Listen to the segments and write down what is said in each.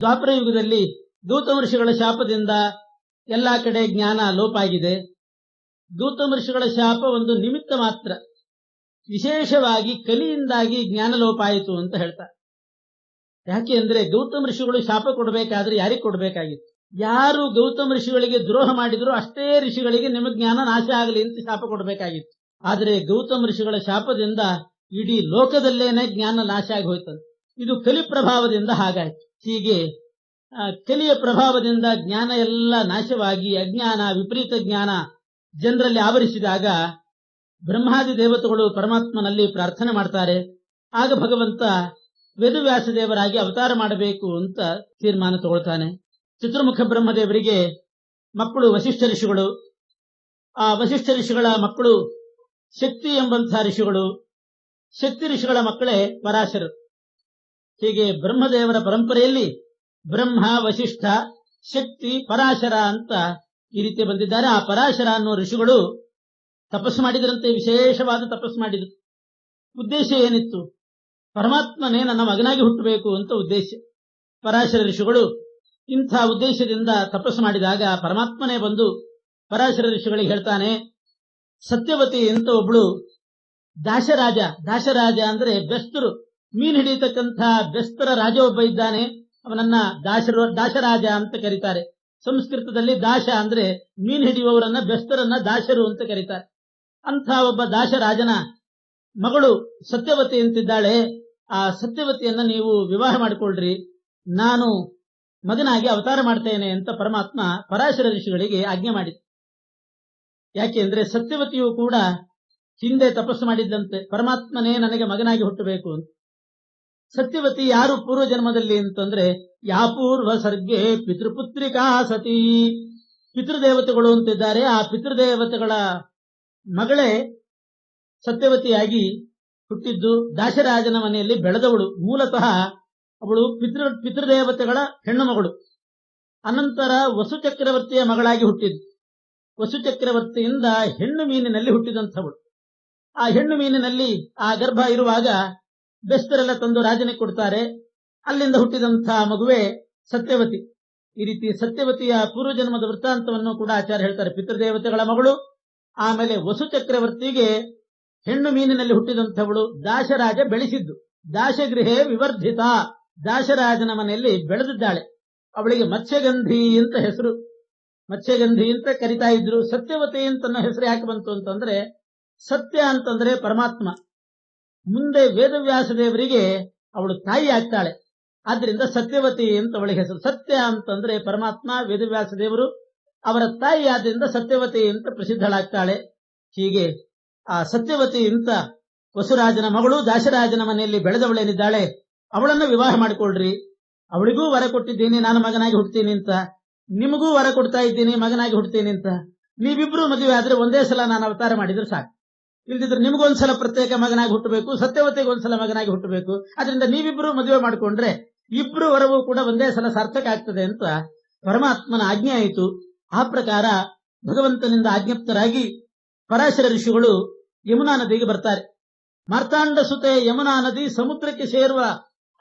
ದ್ವಾಪರ ಯುಗದಲ್ಲಿ ದೂತ ಶಾಪದಿಂದ ಎಲ್ಲಾ ಕಡೆ ಜ್ಞಾನ ಲೋಪ ಆಗಿದೆ. ದೂತ ಋಷಿಗಳ ಶಾಪ ಒಂದು ನಿಮಿತ್ತ ಮಾತ್ರ. ವಿಶೇಷವಾಗಿ ಕಲಿಯಿಂದಾಗಿ ಜ್ಞಾನ ಲೋಪ ಆಯಿತು ಅಂತ ಹೇಳ್ತಾರೆ ಯಾಕೆ ಅಂದ್ರೆ ಗೌತಮ ಋಷಿಗಳು ಶಾಪ ಕೊಡಬೇಕಾದ್ರೆ ಯಾರಿಗೆ ಕೊಡಬೇಕಾಗಿತ್ತು? ಯಾರು ಗೌತಮ ಋಷಿಗಳಿಗೆ ದ್ರೋಹ ಮಾಡಿದ್ರು ಅಷ್ಟೇ ಋಷಿಗಳಿಗೆ ನಿಮ್ಮ ಜ್ಞಾನ ನಾಶ ಆಗಲಿ ಅಂತ ಶಾಪ ಕೊಡಬೇಕಾಗಿತ್ತು. ಆದರೆ ಗೌತಮ ಋಷಿಗಳ ಶಾಪದಿಂದ ಇಡೀ ಲೋಕದಲ್ಲೇನೆ ಜ್ಞಾನ ನಾಶ ಆಗಿ ಹೋಯ್ತದೆ ಇದು ಕಲಿ ಪ್ರಭಾವದಿಂದ ಹಾಗಾಯ್ತು. ಹೀಗೆ ಕಲಿಯ ಪ್ರಭಾವದಿಂದ ಜ್ಞಾನ ಎಲ್ಲ ನಾಶವಾಗಿ, ಅಜ್ಞಾನ, ವಿಪರೀತ ಜ್ಞಾನ ಜನರಲ್ಲಿ ಆವರಿಸಿದಾಗ ಬ್ರಹ್ಮಾದಿ ದೇವತೆಗಳು ಪರಮಾತ್ಮನಲ್ಲಿ ಪ್ರಾರ್ಥನೆ ಮಾಡ್ತಾರೆ. ಆಗ ಭಗವಂತ ವೇದವ್ಯಾಸ ದೇವರಾಗಿ ಅವತಾರ ಮಾಡಬೇಕು ಅಂತ ತೀರ್ಮಾನ ತಗೊಳ್ತಾನೆ. ಚತುರ್ಮುಖ ಬ್ರಹ್ಮದೇವರಿಗೆ ಮಕ್ಕಳು ವಸಿಷ್ಠ ಋಷಿಗಳು. ಆ ವಸಿಷ್ಠ ಋಷಿಗಳ ಮಕ್ಕಳು ಶಕ್ತಿ ಎಂಬಂತಹ ಋಷಿಗಳು. ಶಕ್ತಿ ಋಷಿಗಳ ಮಕ್ಕಳೇ ಪರಾಶರರು ಹೀಗೆ ಬ್ರಹ್ಮದೇವರ ಪರಂಪರೆಯಲ್ಲಿ ಬ್ರಹ್ಮ ವಶಿಷ್ಠ ಶಕ್ತಿ, ಪರಾಶರ ಅಂತ ಈ ರೀತಿ ಬಂದಿದ್ದಾರೆ. ಆ ಪರಾಶರ ಅನ್ನೋ ಋಷಿಗಳು ತಪಸ್ಸು ಮಾಡಿದ್ರಂತೆ, ವಿಶೇಷವಾದ ತಪಸ್ಸು ಮಾಡಿದ್ರು. ಉದ್ದೇಶ ಏನಿತ್ತು? ಪರಮಾತ್ಮನೇ ನನ್ನ ಮಗನಾಗಿ ಹುಟ್ಟಬೇಕು ಅಂತ ಉದ್ದೇಶ. ಪರಾಶರ ಋಷಿಗಳು ಇಂಥ ಉದ್ದೇಶದಿಂದ ತಪಸ್ಸು ಮಾಡಿದಾಗ ಪರಮಾತ್ಮನೇ ಬಂದು ಪರಾಶರ ಋಷಿಗಳಿಗೆ ಹೇಳ್ತಾನೆ, ಸತ್ಯವತಿ ಅಂತ ಒಬ್ಳು ದಾಶರಾಜ. ದಾಶರಾಜ ಅಂದ್ರೆ ಬೆಸ್ತರು. ಮೀನ್ ಹಿಡಿಯತಕ್ಕಂಥ ಬೆಸ್ತರ ರಾಜ ಒಬ್ಬ ಇದ್ದಾನೆ. ಅವನನ್ನ ದಾಶರ, ದಾಶರಾಜ ಅಂತ ಕರೀತಾರೆ. ಸಂಸ್ಕೃತದಲ್ಲಿ ದಾಶ ಅಂದ್ರೆ ಮೀನ್ ಹಿಡಿಯುವವರನ್ನ ಬೆಸ್ತರನ್ನ ದಾಶರು ಅಂತ ಕರೀತಾರೆ. ಅಂಥ ಒಬ್ಬ ದಾಶರಾಜನ ಮಗಳು ಸತ್ಯವತಿ ಅಂತಿದ್ದಾಳೆ. ಆ ಸತ್ಯವತಿಯನ್ನ ನೀವು ವಿವಾಹ ಮಾಡಿಕೊಳ್ಳ್ರಿ ನಾನು ಮಗನಾಗಿ ಅವತಾರ ಮಾಡ್ತೇನೆ ಅಂತ ಪರಮಾತ್ಮ ಪರಾಶರ ಋಷಿಗಳಿಗೆ ಆಜ್ಞೆ ಮಾಡಿದ. ಯಾಕೆಂದ್ರೆ ಸತ್ಯವತಿಯು ಕೂಡ ಹಿಂದೆ ತಪಸ್ಸು ಮಾಡಿದ್ದಂತೆ. ಪರಮಾತ್ಮನೇ ನನಗೆ ಮಗನಾಗಿ ಹುಟ್ಟಬೇಕು ಅಂತ. ಸತ್ಯವತಿ ಯಾರು ಪೂರ್ವ ಜನ್ಮದಲ್ಲಿ ಅಂತಂದ್ರೆ, ಯಾ ಪೂರ್ವ ಸರ್ಗೆ ಪಿತೃಪುತ್ರಿಕಾ ಸತಿ. ಪಿತೃದೇವತೆಗಳು ಅಂತಿದ್ದಾರೆ. ಆ ಪಿತೃದೇವತೆಗಳ ಮಗಳೇ ಸತ್ಯವತಿಯಾಗಿ ಹುಟ್ಟಿದ್ದು, ದಾಶರಾಜನ ಮನೆಯಲ್ಲಿ ಬೆಳೆದವಳು. ಮೂಲತಃ ಅವಳು ಪಿತೃ, ಪಿತೃದೇವತೆಗಳ ಹೆಣ್ಣು ಮಗಳು. ಅನಂತರ ವಸು ಚಕ್ರವರ್ತಿಯ ಮಗಳಾಗಿ ಹುಟ್ಟಿದ್ದು. ವಸು ಚಕ್ರವರ್ತಿಯಿಂದ ಹೆಣ್ಣು ಮೀನಿನಲ್ಲಿ ಹುಟ್ಟಿದಂಥವಳು. ಆ ಹೆಣ್ಣು ಮೀನಿನಲ್ಲಿ ಆ ಗರ್ಭ ಇರುವಾಗ ಬೆಸ್ತರೆಲ್ಲ ತಂದು ರಾಜನಿಗೆ ಕೊಡ್ತಾರೆ. ಅಲ್ಲಿಂದ ಹುಟ್ಟಿದಂತಹ ಮಗುವೆ ಸತ್ಯವತಿ. ಈ ರೀತಿ ಸತ್ಯವತಿಯ ಪೂರ್ವಜನ್ಮದ ವೃತ್ತಾಂತವನ್ನು ಕೂಡ ಆಚಾರ್ಯ ಹೇಳ್ತಾರೆ. ಪಿತೃದೇವತೆಗಳ ಮಗಳು, ಆಮೇಲೆ ವಸು ಚಕ್ರವರ್ತಿಗೆ ಹೆಣ್ಣು ಮೀನಿನಲ್ಲಿ ಹುಟ್ಟಿದಂಥವಳು ದಾಶರಾಜ ಬೆಳೆಸಿದ್ದು. ದಾಶಗೃಹೇ ವಿವರ್ಧಿತ. ದಾಶರಾಜನ ಮನೆಯಲ್ಲಿ ಬೆಳೆದಿದ್ದಾಳೆ. ಅವಳಿಗೆ ಮತ್ಸ್ಯಗಂಧಿ ಅಂತ ಹೆಸರು. ಮತ್ಸ್ಯಗಂಧಿ ಅಂತ ಕರಿತಾ ಇದ್ರು. ಸತ್ಯವತಿ ಅಂತ ಹೆಸರು ಯಾಕೆ ಬಂತು ಅಂತಂದ್ರೆ, ಸತ್ಯ ಅಂತಂದ್ರೆ ಪರಮಾತ್ಮ. ಮುಂದೆ ವೇದವ್ಯಾಸ ದೇವರಿಗೆ ಅವಳು ತಾಯಿ ಆಗ್ತಾಳೆ. ಆದ್ರಿಂದ ಸತ್ಯವತಿ ಅಂತ ಅವಳಿಗೆ ಹೆಸರು. ಸತ್ಯ ಅಂತಂದ್ರೆ ಪರಮಾತ್ಮ, ವೇದವ್ಯಾಸ ದೇವರು ಅವರ ತಾಯಿ ಆದ್ರಿಂದ ಸತ್ಯವತಿ ಅಂತ ಪ್ರಸಿದ್ಧಳಾಗ್ತಾಳೆ. ಹೀಗೆ ಆ ಸತ್ಯವತಿ ಅಂತ ವಸುರಾಜನ ಮಗಳು ದಾಸರಾಜನ ಮನೆಯಲ್ಲಿ ಬೆಳೆದವಳೇನಿದ್ದಾಳೆ, ಅವಳನ್ನು ವಿವಾಹ ಮಾಡಿಕೊಳ್ಳ್ರಿ ಅವಳಿಗೂ ವರ ಕೊಟ್ಟಿದ್ದೀನಿ, ನಾನು ಮಗನಾಗಿ ಹುಡ್ತೀನಿ ಅಂತ. ನಿಮಗೂ ವರ ಕೊಡ್ತಾ ಇದ್ದೀನಿ, ಮಗನಾಗಿ ಹುಡ್ತೀನಿ ಅಂತ. ನೀವಿಬ್ರು ಮದುವೆ ಆದ್ರೆ ಒಂದೇ ಸಲ ನಾನು ಅವತಾರ ಮಾಡಿದ್ರೆ ಸಾಕು. ಇಲ್ದಿದ್ರೆ ನಿಮಗೊಂದ್ಸಲ ಪ್ರತ್ಯೇಕ ಮಗನಾಗಿ ಹುಟ್ಟಬೇಕು, ಸತ್ಯವತಿಗೆ ಒಂದ್ಸಲ ಮಗನಾಗಿ ಹುಟ್ಟಬೇಕು. ಅದರಿಂದ ನೀವಿಬ್ರು ಮದುವೆ ಮಾಡಿಕೊಂಡ್ರೆ ಇಬ್ರು ವರವು ಕೂಡ ಒಂದೇ ಸಲ ಸಾರ್ಥಕ ಆಗ್ತದೆ ಅಂತ ಪರಮಾತ್ಮನ ಆಜ್ಞೆ ಆಯಿತು. ಆ ಪ್ರಕಾರ ಭಗವಂತನಿಂದ ಆಜ್ಞಪ್ತರಾಗಿ ಪರಾಶರ ಋಷಿಗಳು ಯಮುನಾ ನದಿಗೆ ಬರ್ತಾರೆ. ಮಾರ್ತಾಂಡ ಸುತೆ ಯಮುನಾ ನದಿ ಸಮುದ್ರಕ್ಕೆ ಸೇರುವ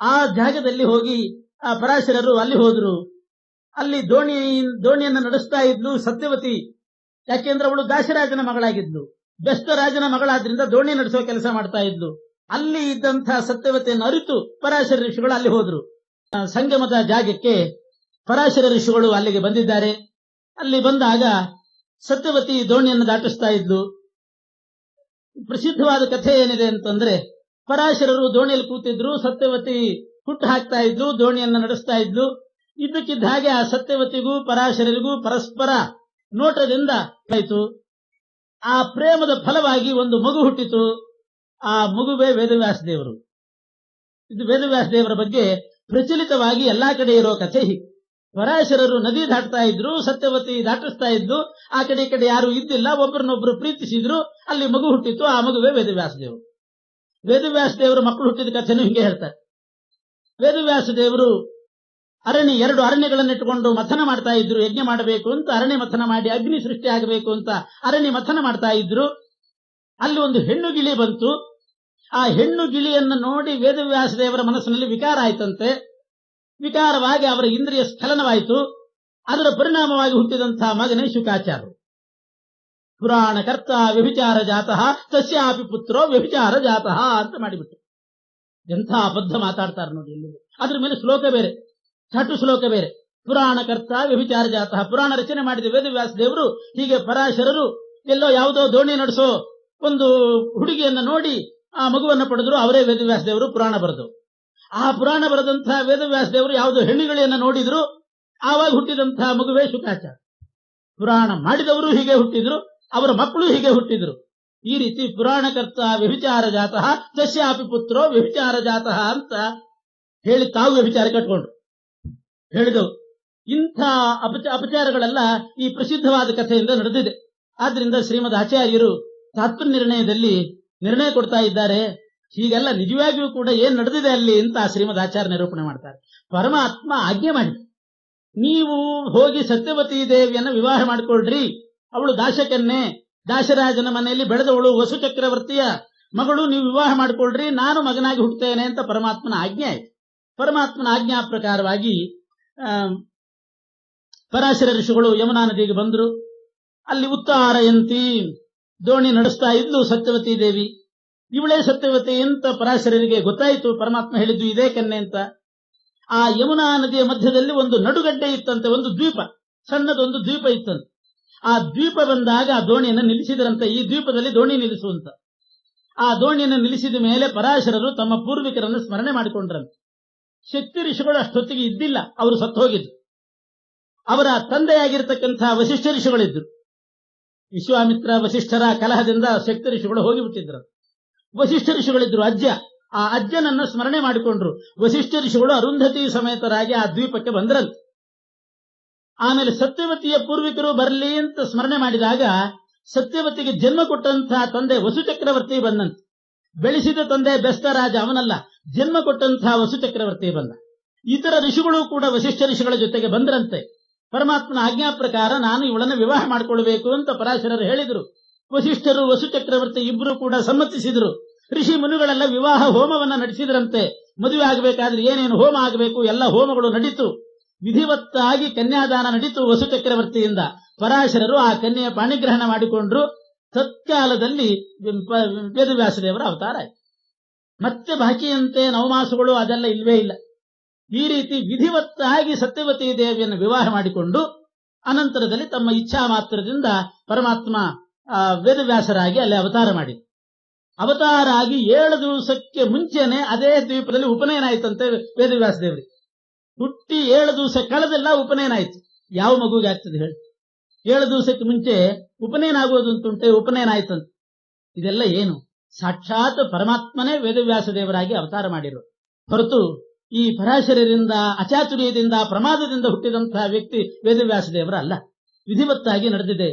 ಆ ಜಾಗದಲ್ಲಿ ಹೋಗಿ ಆ ಪರಾಶರರು ಅಲ್ಲಿ ಹೋದ್ರು. ಅಲ್ಲಿ ದೋಣಿ ದೋಣಿಯನ್ನು ನಡೆಸ್ತಾ ಇದ್ಲು ಸತ್ಯವತಿ. ಯಾಕೆಂದ್ರೆ ಅವಳು ದಾಸರಾಜನ ಮಗಳಾಗಿದ್ಲು. ಬೆಸ್ತರಾಜನ ಮಗಳಾದ್ರಿಂದ ದೋಣಿ ನಡೆಸೋ ಕೆಲಸ ಮಾಡ್ತಾ ಇದ್ಲು. ಅಲ್ಲಿ ಇದ್ದಂತಹ ಸತ್ಯವತಿಯನ್ನು ಅರಿತು ಪರಾಶರ ಋಷಿಗಳು ಅಲ್ಲಿ ಹೋದ್ರು. ಸಂಗಮದ ಜಾಗಕ್ಕೆ ಪರಾಶರ ಋಷಿಗಳು ಅಲ್ಲಿಗೆ ಬಂದಿದ್ದಾರೆ. ಅಲ್ಲಿ ಬಂದಾಗ ಸತ್ಯವತಿ ದೋಣಿಯನ್ನು ದಾಟಿಸ್ತಾ ಇದ್ಲು. ಪ್ರಸಿದ್ಧವಾದ ಕಥೆ ಏನಿದೆ ಅಂತಂದ್ರೆ ಪರಾಶರರು ದೋಣಿಯಲ್ಲಿ ಕೂತಿದ್ರು ಸತ್ಯವತಿ ಹುಟ್ಟು ಹಾಕ್ತಾ ಇದ್ಲು, ದೋಣಿಯನ್ನು ನಡೆಸ್ತಾ ಇದ್ಲು. ಇದ್ದಕ್ಕಿದ್ದ ಹಾಗೆ ಆ ಸತ್ಯವತಿಗೂ ಪರಾಶರರಿಗೂ ಪರಸ್ಪರ ನೋಟದಿಂದ ಆಯಿತು. ಆ ಪ್ರೇಮದ ಫಲವಾಗಿ ಒಂದು ಮಗು ಹುಟ್ಟಿತು. ಆ ಮಗುವೇ ವೇದವ್ಯಾಸ ದೇವರು. ಇದು ವೇದವ್ಯಾಸ ದೇವರ ಬಗ್ಗೆ ಪ್ರಚಲಿತವಾಗಿ ಎಲ್ಲಾ ಕಡೆ ಇರೋ ಕಥೆ ಪರಾಶರರು ನದಿ ದಾಟ್ತಾ ಇದ್ರು, ಸತ್ಯವತಿ ದಾಟಿಸ್ತಾ ಇದ್ದು ಆ ಕಡೆ ಈ ಕಡೆ ಯಾರು ಇದ್ದಿಲ್ಲ ಒಬ್ಬರನ್ನೊಬ್ರು ಪ್ರೀತಿಸಿದ್ರು. ಅಲ್ಲಿ ಮಗು ಹುಟ್ಟಿತ್ತು ಆ ಮಗುವೇ ವೇದವ್ಯಾಸ ದೇವರು. ವೇದವ್ಯಾಸ ದೇವರು ಮಕ್ಕಳು ಹುಟ್ಟಿದ ಕಥೆನೂ ಹಿಂಗೆ ಹೇಳ್ತಾರೆ. ವೇದವ್ಯಾಸ ದೇವರು ಅರಣ್ಯ, ಎರಡು ಅರಣ್ಯಗಳನ್ನು ಇಟ್ಟುಕೊಂಡು ಮಥನ ಮಾಡ್ತಾ ಇದ್ರು, ಯಜ್ಞ ಮಾಡಬೇಕು ಅಂತ ಅರಣ್ಯ ಮಥನ ಮಾಡಿ ಅಗ್ನಿ ಸೃಷ್ಟಿ ಆಗಬೇಕು ಅಂತ ಅರಣ್ಯ ಮಥನ ಮಾಡ್ತಾ ಇದ್ರು. ಅಲ್ಲಿ ಒಂದು ಹೆಣ್ಣು ಗಿಳಿ ಬಂತು. ಆ ಹೆಣ್ಣು ಗಿಳಿಯನ್ನು ನೋಡಿ ವೇದವ್ಯಾಸ ದೇವರ ಮನಸ್ಸಿನಲ್ಲಿ ವಿಕಾರ ಆಯ್ತಂತೆ. ವಿಕಾರವಾಗಿ ಅವರ ಇಂದ್ರಿಯ ಸ್ಖಲನವಾಯಿತು. ಅದರ ಪರಿಣಾಮವಾಗಿ ಹುಟ್ಟಿದಂತಹ ಮಗನೇ ಶುಕಾಚಾರ ಪುರಾಣ ಕರ್ತ ವ್ಯಭಿಚಾರ ಜಾತಃ ಸಸ್ಯಾಪಿ ಪುತ್ರೋ ವ್ಯಭಿಚಾರ ಜಾತಃ ಅಂತ ಮಾಡಿಬಿಟ್ಟು ಎಂಥ ಅಬದ್ಧ ಮಾತಾಡ್ತಾರೆ ನೋಡಿ ಇಲ್ಲಿ ಅದ್ರ ಮೇಲೆ ಶ್ಲೋಕ ಬೇರೆ. ಚಾಟು ಶ್ಲೋಕ ಬೇರೆ. ಪುರಾಣ ಕರ್ತ ವ್ಯಭಿಚಾರ ಜಾತಃ ಪುರಾಣ ರಚನೆ ಮಾಡಿದ ವೇದವ್ಯಾಸ ದೇವರು ಹೀಗೆ ಪರಾಶರರು, ಎಲ್ಲೋ ಯಾವುದೋ ದೋಣಿ ನಡೆಸೋ ಒಂದು ಹುಡುಗಿಯನ್ನ ನೋಡಿ ಆ ಮಗುವನ್ನ ಪಡೆದ್ರು ಅವರೇ ವೇದವ್ಯಾಸ ದೇವರು ಪುರಾಣ ಬರೆದು. ಆ ಪುರಾಣ ಬರೆದಂತಹ ವೇದವ್ಯಾಸ ದೇವರು ಯಾವುದೋ ಹೆಣ್ಣುಗಳನ್ನು ನೋಡಿದ್ರು, ಆವಾಗ ಹುಟ್ಟಿದಂತಹ ಮಗುವೇ ಶುಕಾಚಾರ ಪುರಾಣ ಮಾಡಿದವರು ಹೀಗೆ ಹುಟ್ಟಿದ್ರು, ಅವರ ಮಕ್ಕಳು ಹೀಗೆ ಹುಟ್ಟಿದ್ರು. ಈ ರೀತಿ ಪುರಾಣಕರ್ತ ವ್ಯಭಿಚಾರ ಜಾತಃ ಸಸ್ಯಾಪಿ ಪುತ್ರೋ ವ್ಯಭಿಚಾರ ಜಾತಃ ಅಂತ ಹೇಳಿ ತಾವು ವ್ಯಭಿಚಾರ ಕಟ್ಕೊಂಡ್ರು. ಹೇಳಿದವು. ಇಂಥ ಅಪಚ, ಅಪಚಾರಗಳೆಲ್ಲ ಈ ಪ್ರಸಿದ್ಧವಾದ ಕಥೆಯಿಂದ ನಡೆದಿದೆ. ಆದ್ರಿಂದ ಶ್ರೀಮದ್ ಆಚಾರ್ಯರು ತಾತ್ಪರ್ಯ ನಿರ್ಣಯದಲ್ಲಿ ನಿರ್ಣಯ ಕೊಡ್ತಾ ಇದ್ದಾರೆ. ಹೀಗೆಲ್ಲ ನಿಜವಾಗಿಯೂ ಕೂಡ ಏನ್ ನಡೆದಿದೆ ಅಲ್ಲಿ ಅಂತ ಶ್ರೀಮದ್ ಆಚಾರ್ಯ ನಿರೂಪಣೆ ಮಾಡ್ತಾರೆ. ಪರಮಾತ್ಮ ಆಜ್ಞೆ ಮಾಡಿ, ನೀವು ಹೋಗಿ ಸತ್ಯವತಿ ದೇವಿಯನ್ನ ವಿವಾಹ ಮಾಡಿಕೊಳ್ರಿ. ಅವಳು ದಾಶಕನ್ನೇ ದಾಶರಾಜನ ಮನೆಯಲ್ಲಿ ಬೆಳೆದವಳು ವಸು ಚಕ್ರವರ್ತಿಯ ಮಗಳು ನೀವು ವಿವಾಹ ಮಾಡಿಕೊಳ್ಳ್ರಿ ನಾನು ಮಗನಾಗಿ ಹುಟ್ಟುತ್ತೇನೆ ಅಂತ ಪರಮಾತ್ಮನ ಆಜ್ಞೆ ಆಯ್ತು. ಪರಮಾತ್ಮನ ಆಜ್ಞಾ ಪ್ರಕಾರವಾಗಿ ಪರಾಶರ ಋಷಿಗಳು ಯಮುನಾ ನದಿಗೆ ಬಂದರು. ಅಲ್ಲಿ ಉತ್ತಾರಯಂತಿ ದೋಣಿ ನಡೆಸ್ತಾ ಇದ್ಲು ಸತ್ಯವತಿ ದೇವಿ. ಇವಳೇ ಸತ್ಯವತಿ ಅಂತ ಪರಾಶರರಿಗೆ ಗೊತ್ತಾಯಿತು, ಪರಮಾತ್ಮ ಹೇಳಿದ್ದು ಇದೇ ಕನ್ನೆ ಅಂತ. ಆ ಯಮುನಾ ನದಿಯ ಮಧ್ಯದಲ್ಲಿ ಒಂದು ನಡುಗಡ್ಡೆ ಇತ್ತಂತೆ, ಒಂದು ದ್ವೀಪ. ಸಣ್ಣದೊಂದು ದ್ವೀಪ ಇತ್ತಂತೆ. ಆ ದ್ವೀಪ ಬಂದಾಗ ಆ ದೋಣಿಯನ್ನು ನಿಲ್ಲಿಸಿದರಂತೆ, ಈ ದ್ವೀಪದಲ್ಲಿ ದೋಣಿ ನಿಲ್ಲಿಸುವಂತ. ಆ ದೋಣಿಯನ್ನು ನಿಲ್ಲಿಸಿದ ಮೇಲೆ ಪರಾಶರರು ತಮ್ಮ ಪೂರ್ವಿಕರನ್ನು ಸ್ಮರಣೆ ಮಾಡಿಕೊಂಡ್ರಂತೆ. ಶಕ್ತಿ ಋಷಿಗಳು ಅಷ್ಟೊತ್ತಿಗೆ ಇದ್ದಿಲ್ಲ. ಅವರು ಸತ್ತು ಹೋಗಿದ್ರು ಅವರ ತಂದೆಯಾಗಿರ್ತಕ್ಕಂತಹ ವಶಿಷ್ಠ ಋಷಿಗಳಿದ್ರು. ವಿಶ್ವಾಮಿತ್ರ ವಶಿಷ್ಠರ ಕಲಹದಿಂದ ಶಕ್ತಿ ಋಷಿಗಳು ಹೋಗಿಬಿಟ್ಟಿದ್ರು ವಶಿಷ್ಠ ಋಷಿಗಳಿದ್ರು ಅಜ್ಜ. ಆ ಅಜ್ಜನನ್ನು ಸ್ಮರಣೆ ಮಾಡಿಕೊಂಡ್ರು. ವಶಿಷ್ಠ ಋಷಿಗಳು ಅರುಂಧತಿ ಸಮೇತರಾಗಿ ಆ ದ್ವೀಪಕ್ಕೆ ಬಂದ್ರಂತೆ ಆಮೇಲೆ ಸತ್ಯವತಿಯ ಪೂರ್ವಿಕರು ಬರಲಿ ಅಂತ ಸ್ಮರಣೆ ಮಾಡಿದಾಗ ಸತ್ಯವತಿಗೆ ಜನ್ಮ ಕೊಟ್ಟಂತಹ ತಂದೆ ವಸು ಚಕ್ರವರ್ತಿ ಬಂದಂತೆ ಬೆಳೆಸಿದ ತಂದೆ ಬೆಸ್ತ ರಾಜ ಅವನಲ್ಲ. ಜನ್ಮ ಕೊಟ್ಟಂತಹ ವಸು ಚಕ್ರವರ್ತಿ ಬಂದ. ಇತರ ಋಷಿಗಳು ಕೂಡ ವಸಿಷ್ಠ ಋಷಿಗಳ ಜೊತೆಗೆ ಬಂದ್ರಂತೆ. ಪರಮಾತ್ಮನ ಆಜ್ಞಾ ಪ್ರಕಾರ ನಾನು ಇವಳನ್ನು ವಿವಾಹ ಮಾಡಿಕೊಳ್ಳಬೇಕು ಅಂತ ಪರಾಶರರು ಹೇಳಿದರು. ವಸಿಷ್ಠರು, ವಸು ಚಕ್ರವರ್ತಿ ಇಬ್ಬರು ಕೂಡ ಸಮ್ಮತಿಸಿದರು. ಋಷಿ ಮುನಿಗಳೆಲ್ಲ ವಿವಾಹ ಹೋಮವನ್ನ ನಡೆಸಿದ್ರಂತೆ. ಮದುವೆ ಆಗಬೇಕಾದ್ರೆ ಏನೇನು ಹೋಮ ಆಗಬೇಕು, ಎಲ್ಲ ಹೋಮಗಳು ನಡೀತು. ವಿಧಿವತ್ತಾಗಿ ಕನ್ಯಾದಾನ ನಡೀತು ವಸು ಚಕ್ರವರ್ತಿಯಿಂದ. ಪರಾಶರರು ಆ ಕನ್ಯೆಯ ಪಾಣಿಗ್ರಹಣ ಮಾಡಿಕೊಂಡ್ರು. ತತ್ಕಾಲದಲ್ಲಿ ವೇದವ್ಯಾಸದೇವರ ಅವತಾರ ಆಯ್ತು. ಮತ್ತೆ ಬಾಕಿಯಂತೆ ನವಮಾಸಗಳು ಅದೆಲ್ಲ ಇಲ್ವೇ ಇಲ್ಲ. ಈ ರೀತಿ ವಿಧಿವತ್ತಾಗಿ ಸತ್ಯವತಿ ದೇವಿಯನ್ನು ವಿವಾಹ ಮಾಡಿಕೊಂಡು ಅನಂತರದಲ್ಲಿ ತಮ್ಮ ಇಚ್ಛಾ ಮಾತ್ರದಿಂದ ಪರಮಾತ್ಮ ವೇದವ್ಯಾಸರಾಗಿ ಅಲ್ಲಿ ಅವತಾರ ಮಾಡಿ ಅವತಾರ ಆಗಿ ಏಳು ದಿವಸಕ್ಕೆ ಮುಂಚೆನೆ ಅದೇ ದ್ವೀಪದಲ್ಲಿ ಉಪನಯನ ಆಯ್ತಂತೆ ವೇದವ್ಯಾಸ ದೇವರಿಗೆ. ಹುಟ್ಟಿ ಏಳು ದಿವಸ ಕಳೆದೆಲ್ಲ ಉಪನಯನ ಆಯ್ತು. ಯಾವ ಮಗುಗೆ ಆಗ್ತದೆ ಹೇಳಿ. ಏಳು ದಿವಸಕ್ಕೆ ಮುಂಚೆ ಉಪನಯನ ಆಗೋದು ಅಂತುಂಟೆ ಉಪನಯನ ಆಯ್ತಂತೆ. ಇದೆಲ್ಲ ಏನು? ಸಾಕ್ಷಾತ್ ಪರಮಾತ್ಮನೇ ವೇದವ್ಯಾಸ ದೇವರಾಗಿ ಅವತಾರ ಮಾಡಿರು. ಹೊರತು ಈ ಪರಾಶರರಿಂದ, ಅಚಾತುರ್ಯದಿಂದ, ಪ್ರಮಾದದಿಂದ ಹುಟ್ಟಿದಂತಹ ವ್ಯಕ್ತಿ ವೇದವ್ಯಾಸ ದೇವರ ಅಲ್ಲ ವಿಧಿವತ್ತಾಗಿ ನಡೆದಿದೆ.